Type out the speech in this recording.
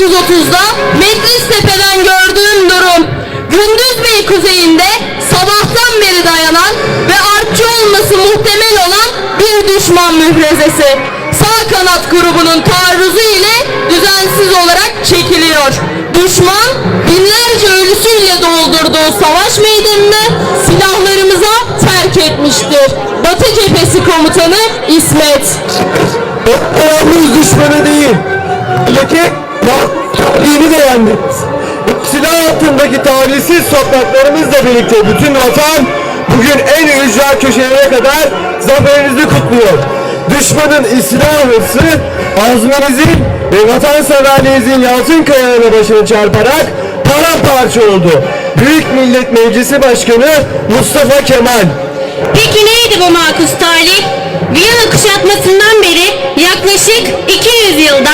18.30'da Metris Tepe'den gördüğüm durum. Gündüzbey kuzeyinde sabahtan beri dayanan ve artçı olması muhtemel olan bir düşman mührezesi. Sağ kanat grubunun taarruzu ile düzensiz olarak çekiliyor. Düşman binlerce ölüsüyle doldurduğu savaş meydanını silahlarımıza terk etmiştir. Batı cephesi komutanı İsmet. Yalnız düşmanı değil. Yendik. Silah altındaki talihsiz topraklarımızla birlikte bütün vatan bugün en ücra köşelere kadar zaferinizi kutluyor. Düşmanın İslam hırsı azminizin ve vatanseverliğinizin yalçın kayalarına başını çarparak paramparça oldu. Büyük Millet Meclisi Başkanı Mustafa Kemal Peki neydi bu makus talih? Viyana kuşatmasından beri yaklaşık 200 yılda